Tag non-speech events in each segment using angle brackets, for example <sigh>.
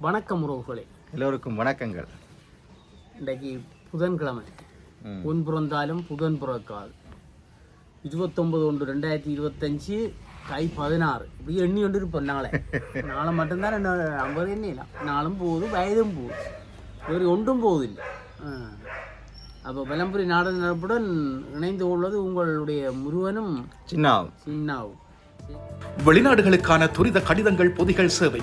வணக்கம் உறவுகளே. எல்லோருக்கும் வணக்கங்கள். இன்றைக்கு புதன்கிழமை. பொன் பிறந்தாலும் புதன் பிறக்காது. இருபத்தொம்பது ஒன்று ரெண்டாயிரத்தி இருபத்தஞ்சு கை பதினாறு. இப்படி எண்ணி கொண்டு இருப்போம் நாளை. <laughs> நாளை மட்டும்தான் என்ன ஐம்பது எண்ணிலாம் நாளும் போகுது வயதும் போகுது. வேறு ஒன்றும் போவதில்லை. அப்போ விளம்பரி நாடக நடப்புடன் இணைந்து கொள்வது உங்களுடைய முருகனும் சின்னாவும். சின்னாவும். வெளிநாடுகளுக்கான துரித கடிதங்கள் பொதிகள் சேவை.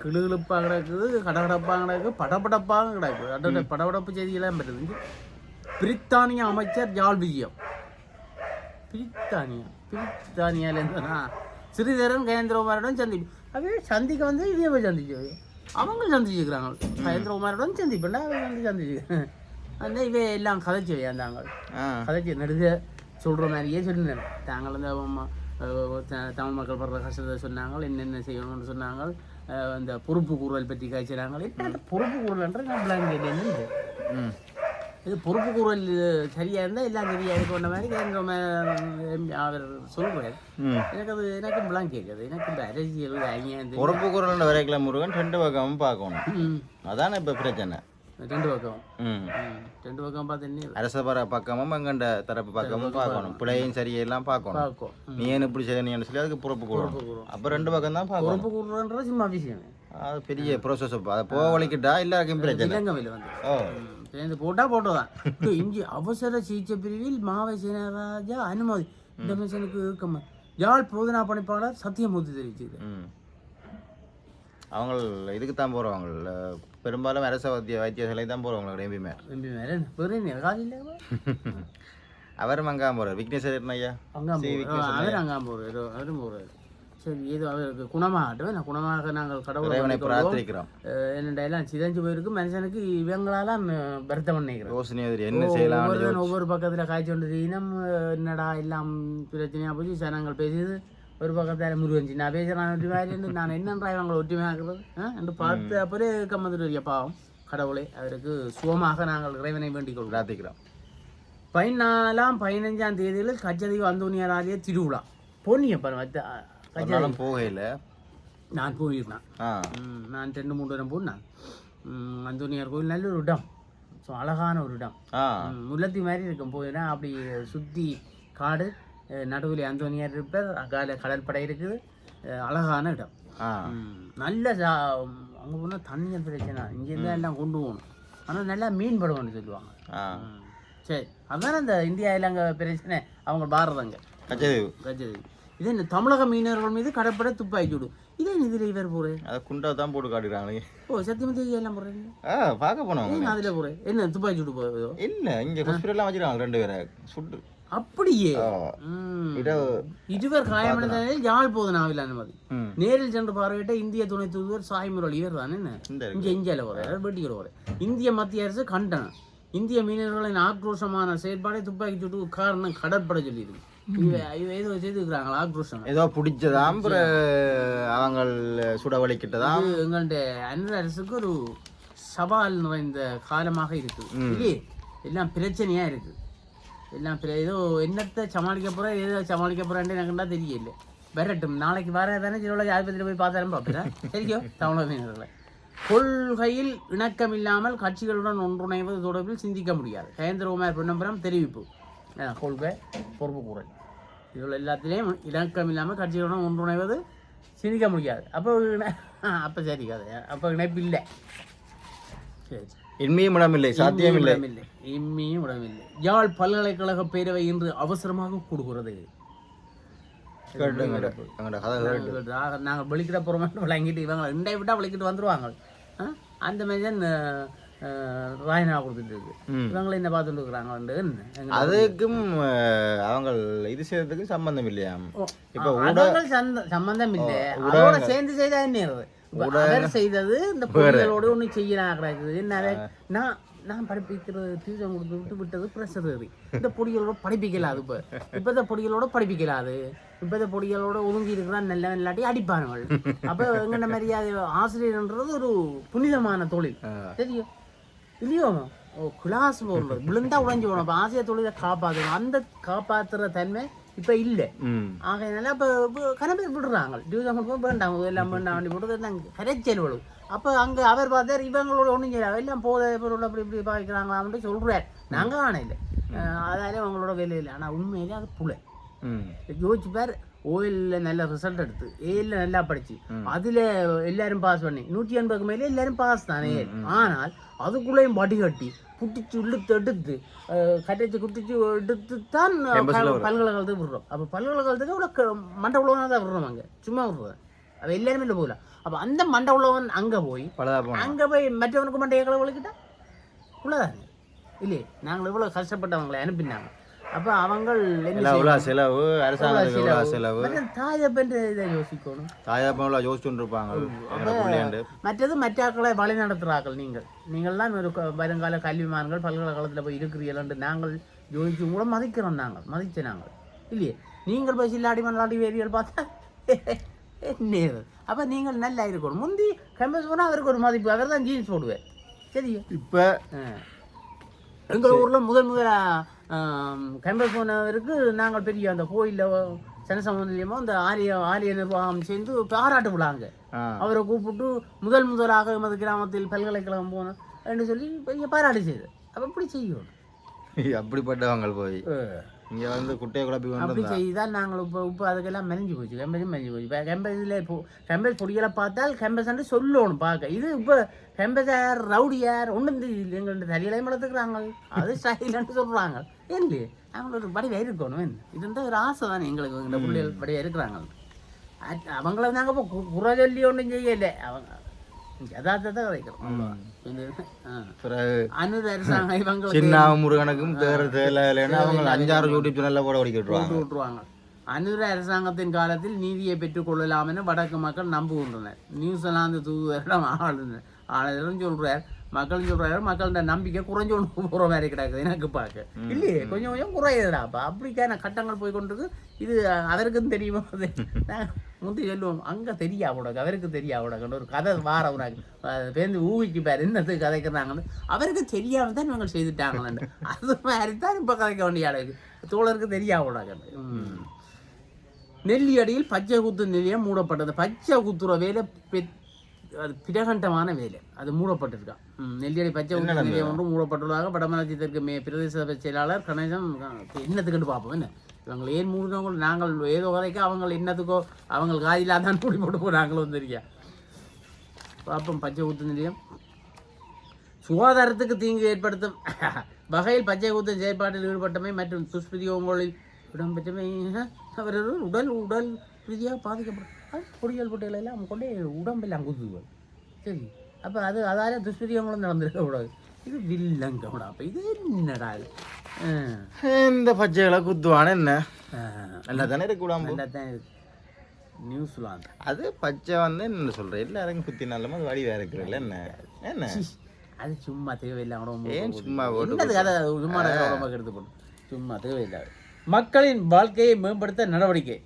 அந்த கிளுகிழுப்பாக கிடக்குது கடகடப்பாக கிடக்கு படபடப்பாக கிடக்கு அதோட படபடப்பு செய்தியெல்லாம் வருது பிரித்தானிய அமைச்சர் ஜால் விஜயம் பிரித்தானியா? பிரித்தானியாலேருந்துனா ஸ்ரீதரன் கயேந்திரகுமாரிடம் சந்திப்பு. அவே சந்திக்க வந்து இதே போய் சந்திச்சு. அவங்க சந்திச்சுக்கிறாங்க கயேந்திரகுமாரிடம் சந்திப்பேன்டா அவங்க வந்து சந்திச்சு. அந்த இவே எல்லாம் கதைச்சு வையாந்தாங்க கதைச்சு நெடுக சொல்கிற மாதிரியே சொல்லியிருந்தேன். தாங்கள் வந்து தமிழ் மக்கள் படுற கஷ்டத்தை சொன்னாங்க என்னென்ன செய்யணும்னு சொன்னாங்க இந்த பொறுப்பு கூறல் பற்றி காய்ச்சினாங்க என்ன பொறுப்பு பிளாங்க் என்னன்னு ம். இது பொறுப்பு கூறல் சரியாக இருந்தால் எல்லாம் சரியாக இருக்க வேண்ட மாதிரி ம- அவர் சொல்கிறார் எனக்கு அது எனக்கு பிளாங்க் கேட்குது. எனக்கு இந்த அரசியல் பொறுப்பு குரல் வரைக்கல முருகன் ரெண்டு பக்கமும் பார்க்கணும். அதானே இப்போ பிரச்சனை. ரெண்டு பக்கம். ம். ம், ரெண்டு பக்கம் பார்த்து என்ன? அரச பர பக்கமும் எங்கண்ட தரப்பு பக்கமும் பார்க்கணும். பிள்ளையும் சரியெல்லாம் பார்க்கணும். நீ ஏன் இப்படி செய்யணும் சொல்லி அதுக்கு பொறுப்பு கூறணும். அப்போ ரெண்டு பக்கம் தான் பார்க்கணும். பொறுப்பு கூறுறன்ற சும்மா விஷயம். அது பெரிய ப்ரோசஸ் அதை போக வலிக்கிட்டா எல்லாருக்கும் பிரச்சனை. இலங்கையில் வந்து ஓ. சேர்ந்து போட்டா போட்டோதான். இஞ்சி அவசர சிகிச்சை பிரிவில் மாவை சேனராஜா அனுமதி. இந்த மிஷனுக்கு இருக்கமா யாழ் போதனா பணிப்பாளர் சத்தியமூர்த்தி தெரிவிச்சது அவங்க இதுக்கு தான் போகிறவங்க பெரும்பாலும் அரச வைத்திய வைத்தியசாலை தான் போகிறவங்க எப்பயுமே தம்பி மேலே பெரிய நிலகாதி இல்லை அவரும் அங்கே போகிறார் விக்னேஸ்வரன் ஐயா. அவர் அங்கே போகிறார் அவரும் போகிறார் சரி ஏதோ அவருக்கு குணமாகட்டும் நான் குணமாக நாங்கள் கடவுளை. பிரார்த்திக்கிறோம். என்னடா எல்லாம் சிதைஞ்சு போயிருக்கு மனுஷனுக்கு இவங்களால வருத்தம் பண்ணிக்கிறோம் யோசனை என்ன செய்யலாம் ஒவ்வொரு பக்கத்துல காய்ச்சி கொண்டு இனம் என்னடா எல்லாம் பிரச்சனையா போச்சு. ஜனங்கள் பேசியது ஒரு பக்கத்தில் முருகன் சின்ன பேசுகிறான் ஒற்றுமை இருந்து நான் என்னன்றா இவங்களை ஒற்றுமையாக்குறது? என்று பார்த்து அப்போதே கம்மந்துட்டு பாவம் கடவுளே அவருக்கு சுகமாக நாங்கள் இறைவனை வேண்டிக் கொள்கிறோம் பிரார்த்திக்கிறோம் பதினாலாம் பதினஞ்சாம் தேதியில் கச்சதீவு அந்தோனியாராலய திருவிழா பொன்னிய பாருங்க ஒரு நாளும் போகையில் நான் போயிருந்தேன் நான் ரெண்டு மூணு தரம் போனேன் அந்தோனியார் கோயில் நல்ல ஒரு இடம் ஸோ அழகான ஒரு இடம் முல்லத்தி மாதிரி இருக்கும் போயினா அப்படி சுற்றி காடு நடுவில் அந்தோனியார் இருப்பார் அங்கால கடற்படை இருக்குது. அழகான இடம். நல்ல அங்கே போனால் தண்ணியல் பிரச்சனை. இங்கேருந்து எல்லாம் கொண்டு போகணும். ஆனால் நல்லா மீன் படம்னு சொல்லுவாங்க. சரி அதானே இந்த இந்தியா இலங்கை பிரச்சனை. அவங்க பாரதங்க. கச்சதீவு கஜது இது இந்த தமிழக மீனவர்கள் மீது கடற்படை துப்பாக்கி விடும் இதே இதில் இவர் போகிறேன் அதை குண்டா தான் போட்டு காட்டுறாங்க ஓ சத்தியமதி எல்லாம் போகிறேன் ஆ பார்க்க ஏன் அதில் போகிறேன் என்ன துப்பாக்கி விட்டு போகுதோ? இல்லை இங்கே ஹாஸ்பிட்டல்லாம் வச்சுருக்காங்க ரெண்டு பேரை. சுட்டு. அப்படியே. ஆ. ம். இரவு இருவர் காயமடைந்த யாழ் போதனாவில் அனுமதி நேரில் சென்று பார்வையிட்ட இந்திய துணை தூதுவர் சாய் முரளி இவர் தான் என்ன? இங்க இந்தியாவில் போகிறார் வெட்டிக்கிற போகிறேன் இந்திய மத்திய அரசு கண்டனம் இந்திய மீனவர்களின் ஆக்ரோஷமான செயற்பாடை துப்பாக்கி சூட்டு காரணம் கடற்படை சொல்லியிருக்கு. ஏதோ செய்திருக்கிறாங்களா ஆக்ரோஷம்? ஏதோ பிடிச்சதாம் அவங்க சுட வலிக்கிட்டதாம் இது எங்களுடைய அன்ன அரசுக்கு ஒரு சவால் நிறைந்த காலமாக இருக்குது. இல்லையே? எல்லாம் பிரச்சனையா இருக்கு. எல்லாம் பிர- ஏதோ என்னத்தை சமாளிக்க போகிறேன் ஏதோ சமாளிக்க போறேன்னு எனக்குண்டா தெரியல. வரட்டும் நாளைக்கு வர தானே சில ஆஸ்பத்திரி போய் பார்த்தாலும் பார்ப்பேன் தெரியும் தமிழக கொள்கையில் இணக்கம் இல்லாமல் கட்சிகளுடன் ஒன்றுணைவது தொடர்பில் சிந்திக்க முடியாது. ஜெயந்திரகுமார் பொன்னம்பரம் தெரிவிப்பு. கொள்கை பொறுப்பு கூறல். இதில் எல்லாத்திலையும் இணக்கம் இல்லாமல் கட்சிகளுடன் ஒன்றுணைவது சிந்திக்க முடியாது. அப்போ <laughs> அப்போ சரி கதை அப்போ இணைப்பு இல்லை சரி. இன்மையும் இடமில்லை சாத்தியம் இல்லை இடமில்லை இம்மியும் இடமில்லை யாழ் பல்கலைக்கழக பேரவை இன்று அவசரமாக கூடுகிறது. நாங்கள் வெளிக்கிட போகிறோம் விளங்கிட்டு இவங்க இண்டை விட்டா விளக்கிட்டு வந்துருவாங்க. ஆ? அந்த மாதிரி ராயனா கொடுத்துட்டு இருக்கு. இவங்களை என்ன பார்த்துட்டு இருக்கிறாங்க அதுக்கும் அவங்க இது செய்யறதுக்கும் சம்பந்தம் இல்லையாம்? இப்ப சம்பந்தம் இல்லை. அதோட சேர்ந்து செய்தா என்ன அவர் செய்தது இந்த பொடிகளோட ஒண்ணு செய்யலாம் கிடக்குது என்ன நான் நான் படிப்பிக்கிறது டியூஷன் கொடுத்து விட்டு விட்டது ப்ரெஷர் ஏறி இந்த பொடிகளோட படிப்பிக்கலாது இப்போ. இப்போ இந்த பொடிகளோட படிப்பிக்கலாது இப்போ இந்த பொடிகளோட ஒதுங்கி இருக்கிறான் நல்ல இல்லாட்டி அடிப்பானுகள் அப்போ எங்கன மரியாதை ஆசிரியர்ன்றது ஒரு புனிதமான தொழில். தெரியும்? இல்லையோ? ஓ கிளாஸ் போடுறது விழுந்தா உடைஞ்சு போகணும். அப்போ ஆசிரியர் தொழிலை காப்பாற்றணும் அந்த காப்பாற்றுற தன்மை இப்போ இல்லை. ஆகையினால இப்போ கணக்கு விடுறாங்க. கொடுப்போம் வேண்டாம் எல்லாம் வேண்டாம் வண்டி போட்டு எல்லாம் கரைச்சல் விழும் அப்போ அங்கே அவர் பார்த்தார் இவங்களோட ஒன்றும் செய்யலாம் எல்லாம் போத பொருள் அப்படி இப்படி பாய்க்கிறாங்களாம்னு சொல்கிறார் நாங்கள் ஆனால் இல்லை அதாலே அவங்களோட வேலை இல்லை ஆனால் உண்மையிலே அது புலை. யோசிச்சு பார். ஓயிலில் நல்ல ரிசல்ட் எடுத்து. ஏல நல்லா படிச்சு. அதில் எல்லாரும் பாஸ் பண்ணி. நூற்றி எண்பதுக்கு மேலே எல்லாரும் பாஸ் தானே? ஆனால் அதுக்குள்ளேயும் வடிகட்டி குட்டிச்சு இழுத்து எடுத்து கட்டிச்சு குட்டிச்சு எடுத்து தான் பல்கலைக்கழகத்துக்கு விடுறோம். அப்போ பல்கலைக்கழகத்துக்கு அவ்வளோ க- மண்டை உள்ளவனாக தான் விடுறோம் அங்கே. சும்மா விடுறோம். அவள் எல்லாருமே இல்லை போகல. அப்போ அந்த மண்டை உள்ளவன் அங்கே போய் அங்கே போய் மற்றவனுக்கு மண்டையை கிளவழிக்கிட்டா உள்ளதாங்க இல்லையே. நாங்கள் இவ்வளோ கஷ்டப்பட்டவங்களை அனுப்பினாங்க. அப்போ அவங்க என்ன எல்லாம் எவ்வளோ செலவு அரசாங்கத்துக்கு எவ்வளோ செலவு. மற்ற தாயப்பன்ற இதை யோசிக்கணும்? தாயாப்பா எவ்வளோ யோசிச்சுட்டு இருப்பாங்க மற்றது மற்றாக்களை வழி நடத்துகிறார்கள் நீங்கள். நீங்கள் தான் ஒரு வருங்கால கல்விமான்கள் பல்கலைக்கழகத்தில் போய் இருக்கிறீர்கள் நாங்கள் யோசிச்சு கூட மதிக்கிறோம் நாங்கள் மதிச்ச நாங்கள். இல்லையே? நீங்கள் போய் சில்லாடி மல்லாடி வேரியல் பார்த்தா இது? அப்ப நீங்கள் நல்லா இருக்கணும். முந்தி கேம்பஸ் போனால் அவருக்கு ஒரு மதிப்பு அவர் தான் ஜீன்ஸ் போடுவேன். சரியா? இப்போ. எங்கள் ஊரில் முதல் முதலா கேம்பஸ் போனவருக்கு நாங்கள் பெரிய அந்த கோயிலில் சனசமூலியமோ அந்த ஆரிய ஆரிய நிர்வாகம் சேர்ந்து பாராட்டு விழாங்க அவரை கூப்பிட்டு முதல் முதலாக எமது கிராமத்தில் பல்கலைக்கழகம் போன என்று சொல்லி பெரிய பாராட்டு செய்து. அப்போ இப்படி செய்யணும் அப்படிப்பட்டவங்க போய். இங்கே வந்து குட்டையை குழப்பி அப்படி செய்தால் நாங்கள் இப்போ இப்போ அதுக்கெல்லாம் மெலிஞ்சு போச்சு கெம்பஸும் மெலிஞ்சு போச்சு. இப்போ கெம்பஸில் இப்போ கெம்பஸ் பொடிகளை பார்த்தால் கெம்பஸ் சொல்லணும் பார்க்க. இது இப்போ கெம்பஸ் யார் ரவுடி யார் ஒன்றும் தெரியல எங்கள்கிட்ட தலையிலையும் வளர்த்துக்கிறாங்க. அது ஸ்டைலன்னு சொல்கிறாங்க நாங்கள் ஒரு வடிவாக இருக்கணும் என்ன? இது வந்து ஒரு ஆசை தானே எங்களுக்கு எங்கள் பிள்ளைகள் வடிவாக இருக்கிறாங்க. அவங்கள நாங்கள் இப்போ குறை சொல்லி ஒன்றும் செய்யலை. அவங்க யதார்த்தத்தை இவங்களுக்கு சின்ன முருகனுக்கும் தேர தேலைன்னு அவங்க அஞ்சாறு யூடியூப் சேனல்ல கூட ஓடிக்க விட்டுருவாங்க விட்டுருவாங்க அனுர அரசாங்கத்தின் காலத்தில் நீதியை பெற்றுக் கொள்ளலாம் என வடக்கு மக்கள் நம்புகின்றனர் நியூசிலாந்து தூதரிடம் ஆளுநர் ஆளுநரும் சொல்றார் மக்களும் சொல்றாரு மக்கள்கிட்ட நம்பிக்கை குறைஞ்சு கொண்டு போகிற மாதிரி கிடக்குது எனக்கு பார்க்க இல்லையே கொஞ்சம் கொஞ்சம் குறையுதுடா அப்போ அப்படிக்கான கட்டங்கள் போய் கொண்டிருக்கு இது அவருக்கும் தெரியுமா அது முந்தி சொல்லுவோம் அங்கே தெரியா உனக்கு அவருக்கு தெரியா உனக்குன்னு ஒரு கதை வார உனக்கு பேருந்து ஊகிக்கு பேர் என்னத்துக்கு கதைக்கிறாங்கன்னு அவருக்கு தெரியாம தான் இவங்க செய்துட்டாங்கன்னு அது மாதிரி தான் இப்போ கதைக்க வேண்டிய ஆளுக்கு தோழருக்கு தெரியா உனக்குன்னு. நெல்லியடியில் பச்சை குத்து நிலையம் மூடப்பட்டது பச்சை குத்துற வேலை பெ- அது பிரகண்டமான வேலை. அது மூடப்பட்டிருக்கான் நெல்லியடி பச்சை நிலையம் ஒன்று மூடப்பட்டுள்ளதாக வடமராட்சி தெற்கு மே பிரதேச செயலாளர் கணேசன் என்னத்துக்குன்னு பார்ப்போம் என்ன? இவங்க ஏன் மூடினவங்க? நாங்கள் ஏதோ வரைக்கும் அவங்க என்னத்துக்கோ அவங்க காதிலா தான் மூடி போட்டு போனாங்களோ தெரியா. பார்ப்போம் பச்சை குத்து நிலையம். சுகாதாரத்துக்கு தீங்கு ஏற்படுத்தும் <coughs> வகையில் பச்சை குத்து செயற்பாட்டில் ஈடுபட்டமை மற்றும் துஷ்பிரயோகங்களில் இடம்பெற்றமை அவரது உடல் உடல் ரீதியாக பாதிக்கப்படும். பொடியல் பொட்டிகள் எல்லாம் கொண்டே உடம்பெல்லாம் குத்துகள் சரி. அப்போ அது அதால துஷ்பிரயோகங்களும் நடந்திருக்க கூடாது. இது வில்லங்கம்டா. அப்போ இது என்னடா இது. இந்த பச்சைகளை குத்துவான என்ன. நல்லா தானே இருக்கூடாம நல்லா தான் இருக்கு. நியூசிலாந்து. அது பச்சை வந்து என்ன சொல்றேன் எல்லாரும் குத்தினாலும் அது வடிவா இருக்கிறல்ல என்ன? என்ன? அது சும்மா தேவையில்லாம ஏன் சும்மா என்னது கதை? சும்மா எடுத்து போட்டு. சும்மா தேவையில்லாது. மக்களின் வாழ்க்கையை மேம்படுத்த நடவடிக்கை.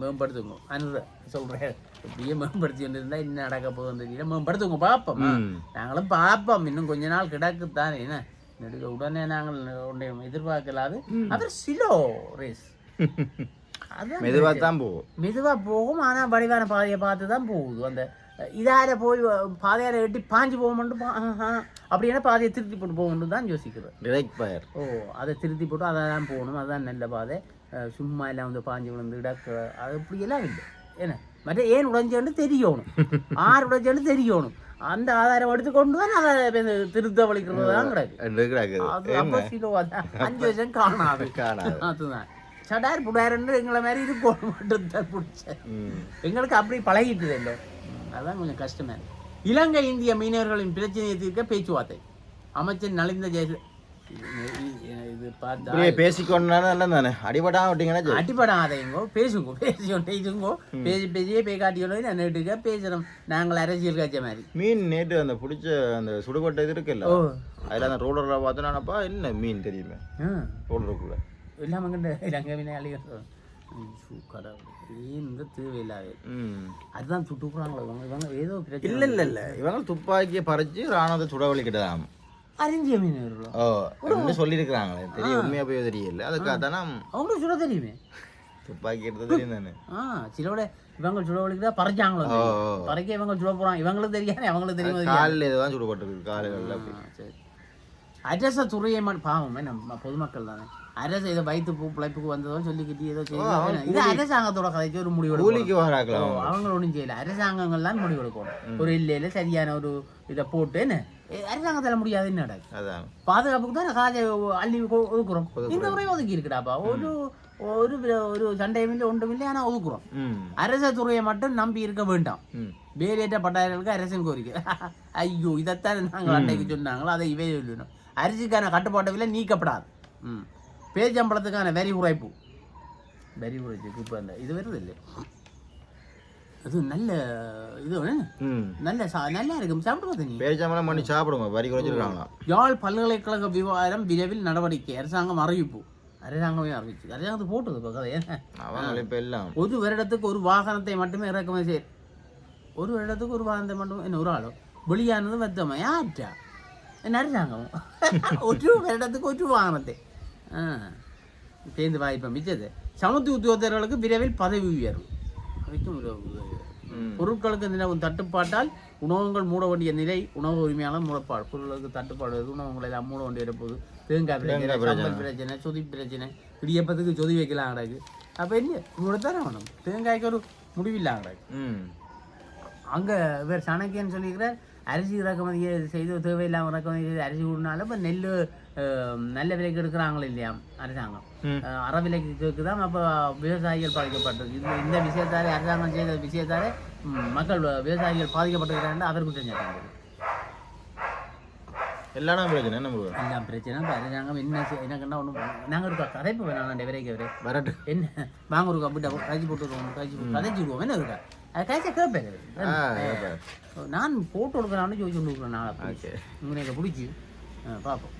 மேம்படுத்துங்க. அனுர சொல்கிறேன் இப்படியே மேம்படுத்தி இருந்தா என்ன நடக்க போகுதுன்னு தெரியல. மேம்படுத்துங்க பார்ப்போம். நாங்களும் பார்ப்போம். இன்னும் கொஞ்ச நாள் கிடக்குத்தானே. என்ன? நெடுக உடனே நாங்கள் ஒன்றையும் எதிர்பார்க்கலாது. அவர் சிலோ ரேஸ். அது <laughs> மெதுவா தான் போகும். மெதுவா போகும். ஆனா வடிவான பாதையை பார்த்து தான் போகுது. அந்த இதால போய் பாதையார எட்டி பாஞ்சு போகும்னு அப்படின்னா பாதையை திருத்தி போட்டு போகணும்னு தான் பயர் ஓ அதை திருத்தி போட்டு அதை தான் போகணும். அதுதான் நல்ல பாதை. சும்மா எல்லாம் வந்து பாஞ்சு விழுந்து இடக்க அது இப்படியெல்லாம் இல்லை. என்ன? மற்ற ஏன் உடைஞ்சேன்னு தெரியணும். <laughs> ஆறு உடைஞ்சேன்னு தெரியணும். அந்த ஆதாரம் எடுத்து கொண்டு தான் அதை திருத்த வலிக்கிறது தான் கிடக்கு அஞ்சு வருஷம் <laughs> காணாது. அதுதான். சடார் புடாருன்னு எங்களை மாதிரி இருக்கும். மட்டும் தான் பிடிச்சேன். ம். எங்களுக்கு அப்படி பழகிட்டு இல்லை. அதான் கொஞ்சம் கஷ்டமா இருக்கு. இலங்கை இந்திய மீனவர்களின் பிரச்சனையை தீர்க்க பேச்சுவார்த்தை. அமைச்சர் நலிந்த ஜெய இது பார்த்தா இப்படியே பேசிக்கொண்டா நல்லது தானே அடிபடாம விட்டீங்கன்னா சரி. அடிப்படாதீங்கோ பேசுங்க பேசிக்கோ பேசுங்கோ. பேசி பேசியே பேக்காட்டியோட நான் நேட்டுக்க பேசுகிறோம் நாங்கள் அரசியல் காய்ச்ச மாதிரி. மீன் நேற்று அந்த பிடிச்ச அந்த சுடுபட்ட இது இருக்குல்ல? அதில் அந்த ரோலரில் பார்த்தோன்னாப்பா என்ன மீன் தெரியுமே? ரோலருக்குள்ள எல்லாம் கண்டு தேவையில்லாத. ம். அதுதான் சுட்டுக்குறாங்களோ இவங்க. ஏதோ இல்லை இல்லை இல்லை. இவங்க துப்பாக்கியை பறிச்சு ராணுவத்தை சுடவழிக்கிட்டதாம் அறிஞ்சிய மீன் வருவோம் ஓ அப்படின்னு சொல்லியிருக்கிறாங்களே தெரிய உண்மையாக போய் தெரியல. அதுக்காக தானே அவங்களுக்கு சுட தெரியுமே. துப்பாக்கி எடுத்து தெரியும் தானே? ஆ சிலோட இவங்க சுடவழிக்கு பறைச்சாங்களோ ஓ பறைக்க இவங்க சுட போறாங்க. இவங்களுக்கு தெரியாது அவங்களுக்கு தெரியும் காலில் இதுதான் சுடுபட்டிருக்கு காலுகளில் சரி. அரச துறையை மட்டும் பாவம் நம்ம பொதுமக்கள் தானே. அரசு இதை வயிற்று பூ பிழைப்புக்கு வந்ததும் சொல்லிக்கிட்டு ஏதோ செய்யணும் இது அரசாங்கத்தோட கதைக்கு ஒரு முடிவு. கூலிக்கு வராக்கலாம் அவங்க ஒன்றும் செய்யல. அரசாங்கங்கள் தான் முடிவு எடுக்கணும். ஒரு இல்லையில சரியான ஒரு இதை போட்டு என்ன? எ- அரசாங்கத்தால முடியாதுன்னு நடக்கு அதான். பாதுகாப்புக்கு தான் காஜை அள்ளி ஒதுக்குறோம். இந்த முறை ஒதுக்கி இருக்குடாப்பா ஒரு ஒரு ஒரு சண்டையும் இல்லை ஒன்றும் இல்லை ஆனால் ஒதுக்குறோம். அரச துறையை மட்டும் நம்பி இருக்க வேண்டாம். வேலையற்ற பட்டாளர்களுக்கு அரசின் கோரிக்கை. <laughs> ஐயோ இதைத்தான் நாங்கள் அன்னைக்கு சொன்னாங்களோ அதை இவே சொல்லணும் அரிசிக்கான கட்டுப்பாட்டு விலை நீக்கப்படாது. ம். பேச்சம்பளத்துக்கான வரி உரைப்பு வரி உரைப்புக்கு இப்போ அந்த இது வருது இல்லை அது நல்ல இது நல்ல நல்லா இருக்கும் சாப்பிட்டு பார்த்து நீ பேச்சாமலாம் பண்ணி சாப்பிடுங்க. வரி குறைச்சிருக்காங்களாம் யாழ் பல்கலைக்கழக விவகாரம் விரைவில் நடவடிக்கை. அரசாங்கம் அறிவிப்பு. அரசாங்கமே அறிவிச்சு. அரசாங்கத்துக்கு போட்டது இப்போ கதை என்ன அவங்க இப்போ எல்லாம். ஒரு வருடத்துக்கு ஒரு வாகனத்தை மட்டுமே இறக்குமதி செய்ய ஒரு வருடத்துக்கு ஒரு வாகனத்தை மட்டும் என்ன ஒரு ஆளோ? வெளியானது வத்தமா? யார்ட்டா என்ன அரசாங்கம்? <laughs> ஒரு வருடத்துக்கு ஒரு வாகனத்தை. ஆ. பேருந்து வாய்ப்பை மிச்சது. சமுத்தி உத்தியோகத்தர்களுக்கு விரைவில் பதவி உயர்வு. அதுக்கும் ஒரு உதவி. ம். பொருட்களுக்கு நிலவும் தட்டுப்பாட்டால் உணவகங்கள் மூட வேண்டிய நிலை உணவு உரிமையாளர் மூடப்பாடு. பொருட்களுக்கு தட்டுப்பாடு வருது உணவகங்கள் எல்லாம் மூட வேண்டிய போது தேங்காய் பிரச்சனை சம்பல் பிரச்சனை சொதி பிரச்சனை இடியப்பத்துக்கு சொதி வைக்கலாம் கிடக்கு. அப்போ என்ன? மூடத்தானே வேணும்? தேங்காய்க்கு ஒரு முடிவில்லாம் கிடக்கு. அங்கே வேறு சாணக்கியன்னு சொல்லியிருக்கிறார் அரிசி இறக்குமதி செய்து தேவையில்லாமல் இறக்குமதி செய்து அரிசி விடனால இப்போ நெல் நல்ல விலைக்கு எடுக்கிறாங்களோ இல்லையா அரசாங்கம். அற விலைக்கு கேட்குதான் அப்போ விவசாயிகள் பாதிக்கப்பட்டிருக்கு. இது இந்த விஷயத்தாலே அரசாங்கம் செய்த விஷயத்தாலே மக்கள் விவசாயிகள் பாதிக்கப்பட்டிருக்கிறாங்க அவர் குற்றம் சாட்டாங்க எல்லா இடம் பிரச்சனை என்ன பண்ணுவோம் எல்லாம் பிரச்சனை அரசாங்கம் என்ன என்ன கண்டா ஒன்றும் நாங்கள் இருக்கா கதைப்பு வேணாம் விரைக்க விரை வரட்டு என்ன? வாங்க ஒரு கப்பிட்ட கழிச்சு போட்டுருவோம் கழிச்சு கதைச்சு விடுவோம் என்ன இருக்கா? அது கழிச்சா கேட்பேன். நான் போட்டு கொடுக்குறான்னு சொல்லி சொல்லி கொடுக்குறேன் நாளை ஓகே. உங்களுக்கு பிடிச்சி. பார்ப்போம்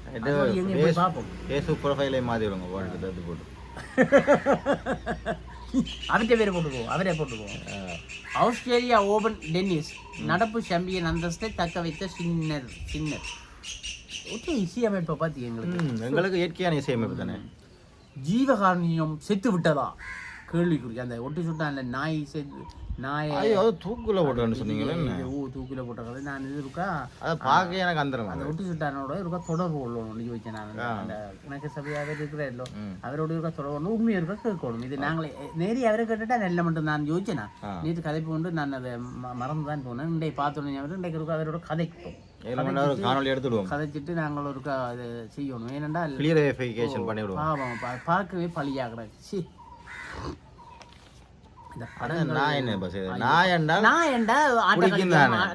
பார்ப்போம் ஃபேஸ்புக் ப்ரொஃபைலே மாற்றி விடுங்க போட்டு போட்டு. <laughs> அவர்கிட்ட பேர் போட்டுக்குவோம் அவரே போட்டுக்குவோம் ஆஸ்திரேலியா ஓபன் டென்னிஸ் நடப்பு சாம்பியன் அந்தஸ்தை தக்க வைத்த சின்னர் சின்னர். ஒற்றை இசையமைப்பை பார்த்து எங்களுக்கு? எங்களுக்கு இயற்கையான இசையமைப்பு தானே. ஜீவகாருண்யம் செத்து விட்டதா கேள்விக்குறி. அந்த ஒட்டி சுட்டான்ல நாய் செத்து ஐயோ அது தூக்குல போட்டோன்னு சொன்னீங்களே ஓ தூக்கில போட்ட கதை. நான் இது இருக்கா? அதை பார்க்க எனக்கு அந்த ஒட்டி சுட்டானோட இருக்கா தொடர்பு கொள்ளணும் நான். அந்த கணக்கு சபையாக இருக்கிறாரோ. அவரோட இருக்க தொடர்பு உண்மையை இருக்க கேட்கணும். இது நாங்களே நேரி அவரை கேட்டுட்டா நல்ல மட்டும் நான் யோசிச்சேனா. நேற்று கதைப்பு கொண்டு நான் அதை மறந்து தான் போனேன். இன்றைய பார்த்தோன்னே அவர் இன்றைக்கு இருக்க அவரோட நேரம் காணொலி எடுத்துடுவோம். கதைச்சிட்டு நாங்கள் செய்யணும். ஏனென்றால் கிளியர் வெரிஃபிகேஷன் பண்ணி விடுவோம் பாவம் பா- பார்க்கவே இந்த அதான் நான் என்ன பஸ் நான் என்றால் நான் ஏன்டா பிடிக்கும் ஆட்டக்காரி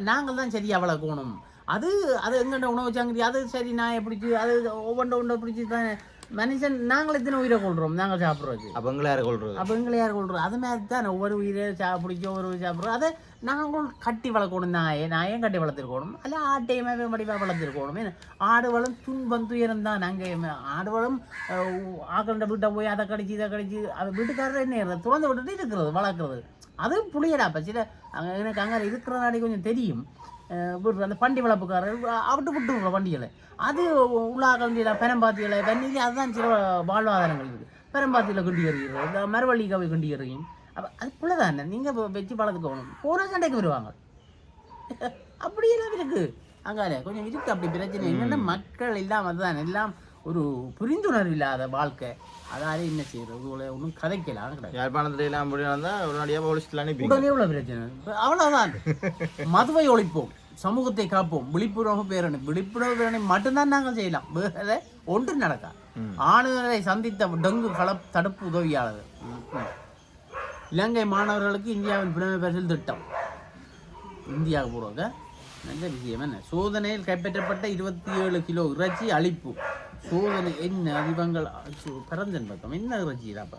நாங்கள் தான் சரியா வளர்க்கணும் அது அது எங்கண்ட உணவு சங்கரி? அது சரி நாயை பிடிச்சி அது ஒவ்வொன்றை ஒன்றை பிடிச்சி தான் மனுஷன் நாங்கள் எத்தனை உயிரை கொள்றோம் நாங்கள் சாப்பிட்றது அப்போ எங்களை யார் கொள்றது அப்போ எங்களை யார் கொள்றோம் அது மாதிரி தான் ஒவ்வொரு உயிரை சா பிடிச்சி ஒவ்வொரு சாப்பிட்றோம். அதை நாங்கள் கட்டி வளர்க்கணும். நாயை நாயும் கட்டி வளர்த்துருக்கணும்? அல்ல ஆட்டையுமே வடிவாக வளர்த்துருக்கணும். ஏன்னா ஆடு துன்பம் துயரம் தான். நாங்கள் ஆடுகளும் ஆக்கண்ட வீட்டை போய் அதை கடிச்சு இதை கடிச்சு அதை வீட்டுக்காரர் என்ன திறந்து விட்டுட்டு இருக்கிறது வளர்க்குறது. அது புளியடாப்பா சில அங்கே எனக்கு அங்கே இருக்கிற நாடி கொஞ்சம் தெரியும். அந்த பண்டி வளர்ப்புக்காரர் அவட்டு விட்டு வண்டிகளை. அது உள்ளாக்கண்டியில் பெரம்பாத்தியில் வெண்ணிலி அதுதான் சில வாழ்வாதாரங்கள் இருக்குது. பெரம்பாத்தியில் கிண்டி எறிகிறது இந்த மரவள்ளி கவை கிண்டி எறியும் அப்போ அது புள்ள தானே நீங்கள் வச்சு வளர்த்துக்கணும் போன சண்டைக்கு வருவாங்க. அப்படியெல்லாம் இருக்கு. அங்கால கொஞ்சம் இருக்கு அப்படி பிரச்சனை. என்னென்ன மக்கள் இல்லாம அதுதான் எல்லாம் ஒரு புரிந்துணர்வு இல்லாத வாழ்க்கை. அதால என்ன செய்யறது? ஒன்றும் கதைக்கலாம் யாழ்ப்பாணத்துல எல்லாம் உடனடியாக அனுப்பி உடனே உள்ள பிரச்சனை. இப்ப அவ்வளவுதான். மதுவை ஒழிப்போம். சமூகத்தை காப்போம். விழிப்புணர்வு பேரணி. விழிப்புணர்வு பேரணி மட்டும்தான் நாங்கள் செய்யலாம். வேற ஒன்றும் நடக்கா ஆளுநரை சந்தித்த டெங்கு கள தடுப்பு உதவியாளர். இலங்கை மாணவர்களுக்கு இந்தியாவின் புலமை பரிசில் திட்டம். இந்தியாவுக்கு போடுவாங்க நல்ல விஷயம் என்ன? சோதனையில் கைப்பற்றப்பட்ட இருபத்தி ஏழு கிலோ இறைச்சி அழிப்பு. சோதனை என்ன இவங்கள் சு- பரந்தன் பக்கம். என்ன இறைச்சி அப்போ?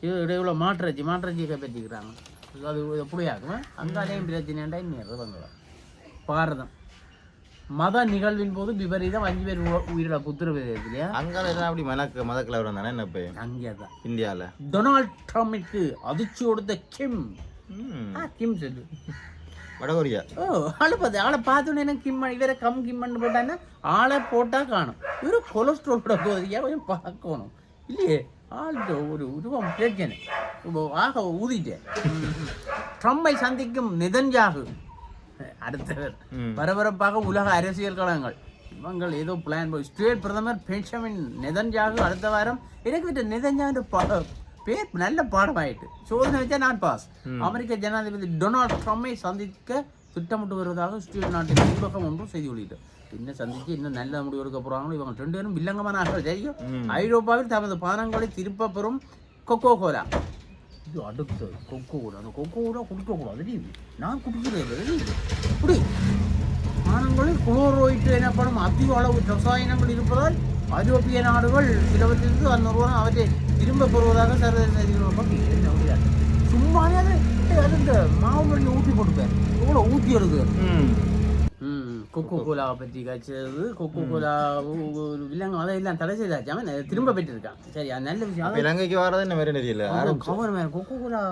இது இடையுள்ள மாட்டிறைச்சி மாட்டிறைச்சியை கைப்பற்றிக்கிறாங்க. அது எப்படியாகும் அங்காலேயும் பிரச்சனைண்டா இன்னும் இவங்களா பாரதம். மத நிகழ்வின் போது விபரீதம் அஞ்சு பேர் உயிரிழப்பு உத்தரவிதம் இல்லையா? அங்கால எல்லாம் அப்படி மனக்கு மத கலவரம் தானே என்ன இப்போ? அங்கே தான் இந்தியாவில் டொனால்ட் ட்ரம்பிற்கு அதிர்ச்சி கொடுத்த கிம். கிம் சொல்லு. வடகொரியா. ஓ ஆளை பார்த்து ஆளை பார்த்தோன்னே கிம்ம இவரை கம் கிம்மன்னு போட்டான்னா ஆளை போட்டால் காணும். இவரு கொலஸ்ட்ரால் கூட போதியா கொஞ்சம் பார்க்கணும். இல்லையே ஆள்கிட்ட ஒரு உருவம் பிரச்சனை. ஆக ஊதிட்டேன். ட்ரம்பை சந்திக்கும் நிதன்ஜாகு அடுத்தவர். பரபரப்பாக உலக அரசியல் களங்கள். இவங்கள் ஏதோ பிளான் போய். ஸ்டேட் பிரதமர் பென்ஷமின் நெதன்ஜாகு அடுத்த வாரம். எனக்கு பா- பேர் நல்ல பாடமாயிட்டு. சோதனை வச்சா நான் பாஸ் அமெரிக்க ஜனாதிபதி டொனால்ட் ட்ரம்பை சந்திக்க திட்டமிட்டு வருவதாக ஸ்டேட் நாட்டின் ஊடகம் ஒன்றும் செய்தி வெளியிட்டு. என்ன சந்திச்சு இன்னும் நல்ல முடிவு எடுக்க போறாங்களோ இவங்க ரெண்டு பேரும் வில்லங்கமான ஆட்கள். தெரியும் ஐரோப்பாவில் தமது பானங்களை திருப்ப பெறும் கொக்கோ கோலா இது அடுத்தது கொக்கோ கூட அந்த கொக்கோ கூட குடிக்கக்கூடாது தெரியுது நான் குடிக்கிறது தெரியுது குடி பானங்களில் குளோரோயிட்டு எனப்படும் அதிக அளவு ரசாயனங்கள் இருப்பதால் ஐரோப்பிய நாடுகள் சிலவற்றிற்கு அந்நிறுவனம் அவற்றை திரும்ப பெறுவதாக சர்வதேச செய்திகள் சும்மாவே அது அது இந்த மாவு மண்ணி ஊற்றி போட்டுப்பேன் எவ்வளோ ஊற்றி எடுக்கு கொக்கோ கோலாவை பற்றி காய்ச்சது கொக்கோ கோலா ஒரு வில்லங்கம் அதையெல்லாம் தடை செய்தாச்சு. அவன் திரும்ப பெற்றிருக்கான். சரி நல்ல விஷயம். இலங்கைக்கு வர்றது என்ன மாதிரி தெரியல? கவர்மெண்ட் கொக்கோ கோலா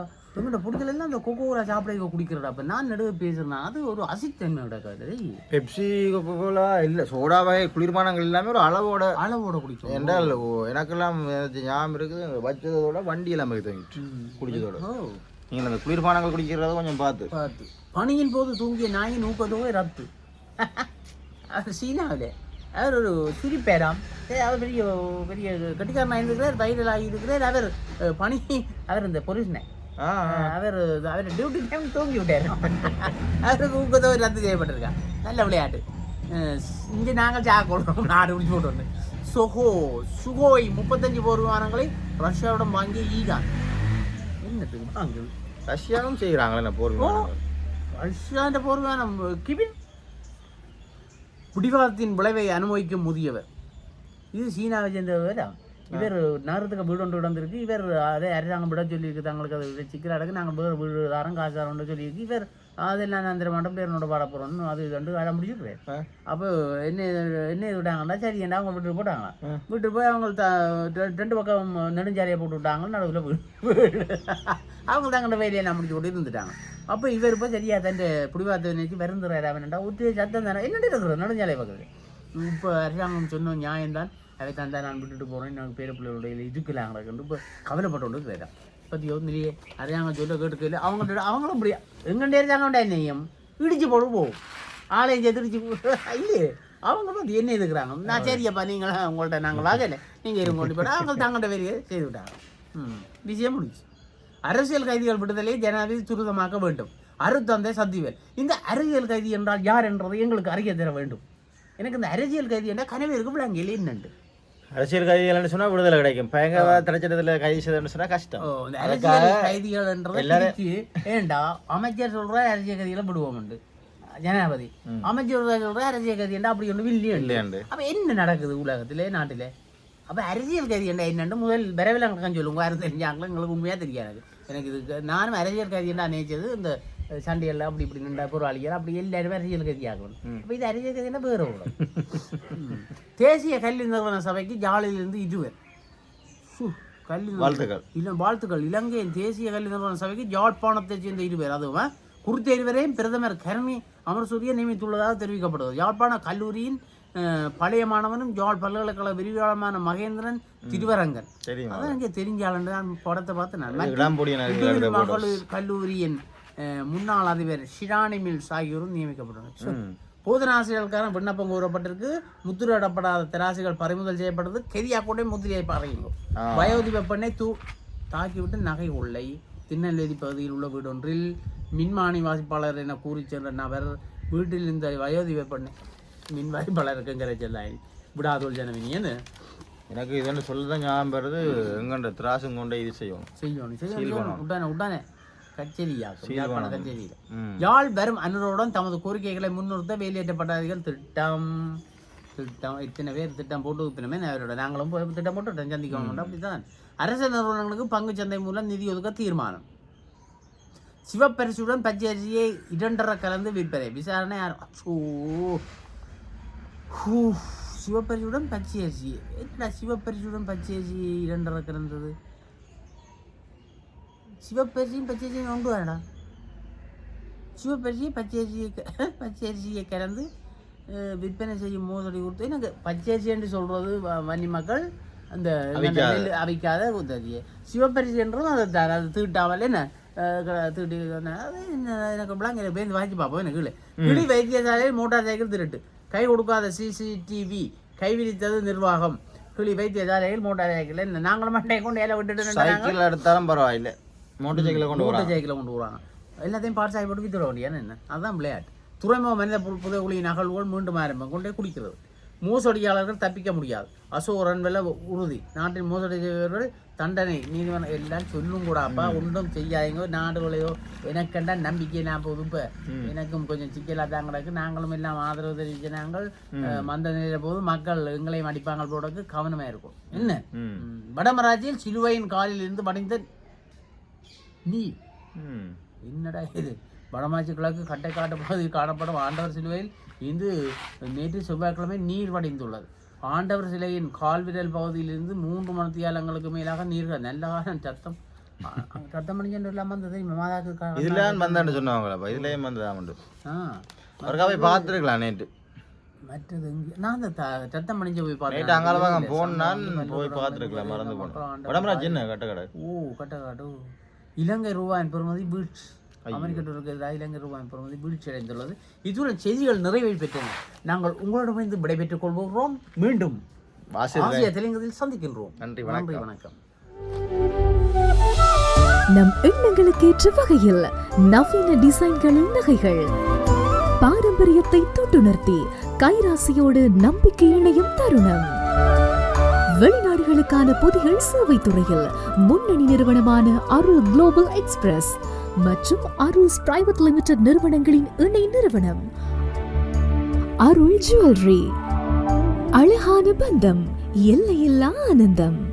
பிடிக்கல எல்லாம் அந்த கொக்கோ கோலா சாப்பிட குடிக்கிறடா அப்ப நான் நடுவே பேசுறேன் அது ஒரு அசித்தன்மை கிடக்காது பெப்சி கோலா இல்ல சோடா வகை குளிர்பானங்கள் எல்லாமே ஒரு அளவோட அளவோட குடிக்கும் என்றால் எனக்கெல்லாம் எனக்கு ஞாபகம் இருக்குது வச்சதோட வண்டி எல்லாம் தங்கிட்டு குடிச்சதோட. நீங்கள் அந்த குளிர்பானங்கள் குடிக்கிறத கொஞ்சம் பார்த்து. பார்த்து. பணியின் போது தூங்கிய நாயின் ஊக்கத்தொகை ரத்து. அவர் சீனாவில். அவர் ஒரு சிரிப்பேராம் சரி, அவர் பெரிய பெரிய கட்டிக்காரனாக இருக்கிறார் வைரல் ஆகியிருக்கிறார் அவர் பணி அவர் இந்த ஆ. அவர் அவர் டியூட்டி டைம் தூங்கி விட்டார். அவருக்கு ஊக்கத்தொகை ரத்து செய்யப்பட்டிருக்கான் நல்ல விளையாட்டு. இங்கே நாங்கள் சாக்கொள்றோம் நாடு பிடிச்சி போட்டு வந்து சொஹோ சுகோய் முப்பத்தஞ்சு போர் விமானங்களை ரஷ்யாவிடம் வாங்கிய ஈரான். வாங்குது ரஷ்யாவும் செய்கிறாங்களே போர் விமானங்கள். ரஷ்யாண்ட போர் விமானம் கிபின்? பிடிவாதத்தின் விளைவை அனுபவிக்கும் முதியவர். இது சீனாவை சேர்ந்தவர் இவர் நகரத்துக்கு வீடு ஒன்று இடந்திருக்கு இவர் அதே அரசாங்கம் விட சொல்லியிருக்கு. தங்களுக்கு அது சிக்கல் அடக்கு நாங்கள் வேறு வீடு தாரம் காசு தரோம்னு சொல்லியிருக்கு. இவர் அதெல்லாம் நான் அந்த மண்டம் பேரனோட பாட போகிறோம்னு அது ரெண்டு அடம் முடிச்சுக்கிறேன் ஆ. அப்போ என்ன என்ன இது விட்டாங்கன்னா சரி என்ன அவங்க வீட்டுக்கு போட்டாங்க வீட்டுக்கு போய் அவங்க த ரெண்டு பக்கம் நெடுஞ்சாலையை போட்டு விட்டாங்க நடுவில் <laughs> அவங்க தங்கட வேலையை நான் முடிச்சு கொண்டு இருந்துட்டாங்க. அப்போ இவர் இப்போ சரியா தன் பிடிவாத நினைச்சு வருந்துறாரு. அவன்டா ஒத்து சத்தம் தானே? என்னட்டு இருக்கிறது? நெடுஞ்சாலை பக்கத்தில். இப்போ அரசாங்கம் சொன்ன நியாயம்தான். அதை தந்தா நான் விட்டுட்டு போகிறேன் எனக்கு பேர பிள்ளைகளுடைய இதுக்கெல்லாம் கிடக்குன்னு இப்போ கவலைப்பட்டு கொண்டு இருக்கிறேன் பற்றி ஒன்றிலேயே அரசாங்கம் சொல்ல கேட்டுக்கல அவங்க அவங்களும் இப்படியா எங்கண்டே அரசாங்கம் நெய்யம் இடிச்சு போட்டு போகும் ஆளையும் செத்துடிச்சு இல்லையே அவங்க வந்து என்ன இருக்கிறாங்க நான் சரியப்பா நீங்களா உங்கள்கிட்ட நாங்கள் வாங்கல நீங்கள் இருங்க கொண்டு போய்ட்டு அவங்க தங்கள்கிட்ட வேலையை செய்து விட்டாங்க ம் விஷயம் முடிச்சு அரசியல் கைதிகள் விடுதலை ஜனாதிபதி துரிதமாக்க வேண்டும் அருத்தந்தை சத்திவேல் இந்த அரசியல் கைதி என்றால் யார் என்றதை எங்களுக்கு அறிய தர வேண்டும் எனக்கு இந்த அரசியல் கைதி என்றால் கனவே இருக்கு விளங்கல என்னண்டு அரசியல் கைதிகள்னு சொன்னா விடுதலை கிடைக்கும். பயங்கர திரைச்சட்டத்தில் கைது செய்தன்னு சொன்னா கஷ்டம். கைதிகள்ன்றதை பிரிச்சு ஏண்டா அமைச்சர் சொல்ற அரசியல் கைதிகளை விடுவோம்ண்டு. ஜனாதிபதி. அமைச்சர் சொல்ற அரசியல் கைதி அப்படி ஒன்று இல்லையே இல்லையாண்டு அப்ப என்ன நடக்குது உலகத்திலே நாட்டிலே? அப்ப அரசியல் கைதி என்ன என்னன்னு முதல் விரைவில் கணக்கம் சொல்லுங்க. யாரும் தெரிஞ்சாங்களோ எங்களுக்கு உண்மையா தெரியாது. எனக்கு இது நானும் அரசியல் கைதி என்ன நினைச்சது இந்த சண்டையெல்லாம் அப்படி இப்படி நின்ற போராளிகள் அப்படி எல்லாருமே அரசியல் கைதி ஆகணும் அப்ப இது அரசியல் கைதினா வேற விடும் தேசிய கல்வி நிறுவன சபைக்கு ஜாலியிலிருந்து இருவர் கல்வி வாழ்த்துக்கள் இல்ல வாழ்த்துக்கள் இலங்கையின் தேசிய கல்வி நிறுவன சபைக்கு யாழ்ப்பாணத்தைச் சேர்ந்த இருவர் அதுவும் குறித்த இருவரையும் பிரதமர் கருணி அமர்சூரிய நியமித்துள்ளதாக தெரிவிக்கப்படுகிறது யாழ்ப்பாண கல்லூரியின் பழைய மாணவனும் யாழ் பல்கலைக்கழக விரிவாளமான மகேந்திரன் திருவரங்கன் அதான் இங்கே தெரிஞ்சாலன்னு நான் படத்தை பார்த்து நான் மகளிர் கல்லூரியின் முன்னாள் அதிபர் ஷிராணி மில்ஸ் ஆகியோரும் நியமிக்கப்பட்டனர். போதனாசிரியர்களுக்கான விண்ணப்பம் கோரப்பட்டிருக்கு. முத்திரையிடப்படாத தராசுகள் பறிமுதல் செய்யப்பட்டது. கெரியா கூட முத்திரையை பாருங்க வயோதிப பெண்ணை தூ தாக்கிவிட்டு நகை கொள்ளை திருநெல்வேலி பகுதியில் உள்ள வீடொன்றில் மின்மானி வாசிப்பாளர் என கூறி சென்ற நபர் வீட்டில் இந்த வயோதிப பெண்ணை மின் வாசிப்பாளருக்குங்கிற செல்லாய். விடாதோல் ஜனவினியன்னு எனக்கு இதுன்னு சொல்லதான் ஞாபகம் வருது. எங்கண்ட திராசும் கொண்டே இது செய்யணும் செய்யணும் செய்யணும் உடனே உடனே கச்சேரியாக்கும் யாழ்ப்பாண கச்சேரியில். யாழ் வரும் அனுரோடன் தமது கோரிக்கைகளை முன்னிறுத்த வேலையேற்றப்பட்டார்கள் திட்டம் திட்டம் இத்தனை பேர் திட்டம் போட்டு பின்னமே அவரோட நாங்களும் போய் திட்டம் போட்டு சந்திக்கணும் அப்படித்தான். அரசு நிறுவனங்களுக்கு பங்கு சந்தை மூலம் நிதி ஒதுக்க தீர்மானம். சிவப்பரிசுடன் பச்சை அரிசியை இரண்டரை கலந்து விற்பனை விசாரணை. சிவப்பரிசுடன் பச்சை அரிசி என்னடா சிவப்பரிசுடன் பச்சை அரிசி இரண்டரை கலந்தது? சிவப்பரிசியும் பச்சை அரிசியும் கொண்டு வரடா சிவப்பரிசியை பச்சை அரிசியை க- <laughs> பச்சை அரிசியை கலந்து விற்பனை செய்யும் மோசடி கொடுத்து எனக்கு பச்சை அரிசி என்று சொல்றது வ- வன்னி மக்கள் அந்த. நெல் அவிக்காத உதவியை. சிவப்பரிசி என்றும் அதை த- அது தீட்டாவல் என்ன க- தீட்டி அது எனக்கு பிள்ளைங்க பேருந்து வாங்கி பார்ப்போம் எனக்கு இல்லை கிளி வைத்தியசாலையில் மோட்டார் சைக்கிள் திருட்டு. கை கொடுக்காத சிசிடிவி கைவிரித்தது நிர்வாகம். கிளி வைத்தியசாலையில் மோட்டார் சைக்கிள். என்ன நாங்களும் மண்டை கொண்டு ஏல விட்டுட்டு சைக்கிள் எடுத்தாலும் பரவாயில்ல. மோட்டர் சைக்கிளை கொண்டு மூட்டை வராங்க ஜெயிக்கில் கொண்டு வராங்க எல்லாத்தையும் பார்த்து ஆகி போட்டு வித்துட வேண்டியான்னு என்ன? அதுதான் விளையாட்டு. துறைமுக மனித பு- புதைகுழியின் அகழ்வுகள் மீண்டும் ஆரம்பம். கொண்டே குடிக்கிறது. மோசடியாளர்கள் தப்பிக்க முடியாது. அசோகரன் வெள்ள உறுதி. நாட்டின் மோசடி செய்பவர்கள் தண்டனை. நீதிமன்றம் எல்லாம் சொல்லும் கூடாப்பா ஒன்றும் செய்யாதீங்க. நாடுகளையோ எனக்கண்டா நம்பிக்கை நான் போகுது இப்போ எனக்கும் கொஞ்சம் சிக்கலாக தான் கிடக்கு. நாங்களும் எல்லாம் ஆதரவு தெரிவிச்ச நாங்கள் மந்த நிலையில போது மக்கள் எங்களையும் அடிப்பாங்க போடக்கு கவனமாக இருக்கும். என்ன? வடமராட்சியில் சிலுவையின் காலில் இருந்து வடிந்த நீ. என்னடா இது? வடமாச்சி கிழக்கு கட்டை காட்டு பகுதியில் காணப்படும் ஆண்டவர் சிலுவையில் இன்று நேற்று செவ்வாய்க்கிழமை நீர் வடிந்துள்ளது. ஆண்டவர் சிலையின் கால்விரல் பகுதியிலிருந்து மூன்று மணித்தியாலங்களுக்கு மேலாக நீர் நல்ல சத்தம். ஆ, சத்தம் அடிஞ்சு இல்லாமல் வந்தது மாதாக்கு கா- இதுல வந்தான்னு சொன்னாங்களப்பா. இதுலயும் வந்ததான் உண்டு? ஆ. போய் பார்த்துருக்கலாம் நேற்று மற்றது இங்கே நான் அந்த சத்தம் அடிஞ்சு போய் பார்த்தேன் பக்கம் போனான் போய் பார்த்துருக்கலாம் மறந்து போனேன். ஓ கட்டக்காடு. இலங்கை ரூபாயின் பெறுமதி வீழ்ச்சி. அமெரிக்க டாலருக்கு இலங்கை ரூபாயின் பெறுமதி வீழ்ச்சி அடைந்துள்ளது. இதுடன் செய்திகள் நிறைவை பெற்றன. நாங்கள் உங்களிடமிருந்து விடைபெற்றுக் கொள்கிறோம் மீண்டும் ஆசிய தெலுங்கதில் சந்திக்கின்றோம். நன்றி நன்றி வணக்கம். வணக்கம். நம் எண்ணங்களுக்கு ஏற்ற வகையில் நவீன டிசைன்களின் நகைகள். பாரம்பரியத்தை தொட்டுணர்த்தி கைராசியோடு நம்பிக்கை இணையும் தருணம். வெளிநாடுகளுக்கான பொதிகள் சேவை துறையில் முன்னணி நிறுவனமான அருள் குளோபல் எக்ஸ்பிரஸ் மற்றும் அருள்ஸ் பிரைவேட் லிமிடெட் நிறுவனங்களின் இணை நிறுவனம். அருள் ஜுவல்லரி அழகான பந்தம் எல்லையில்லா ஆனந்தம்.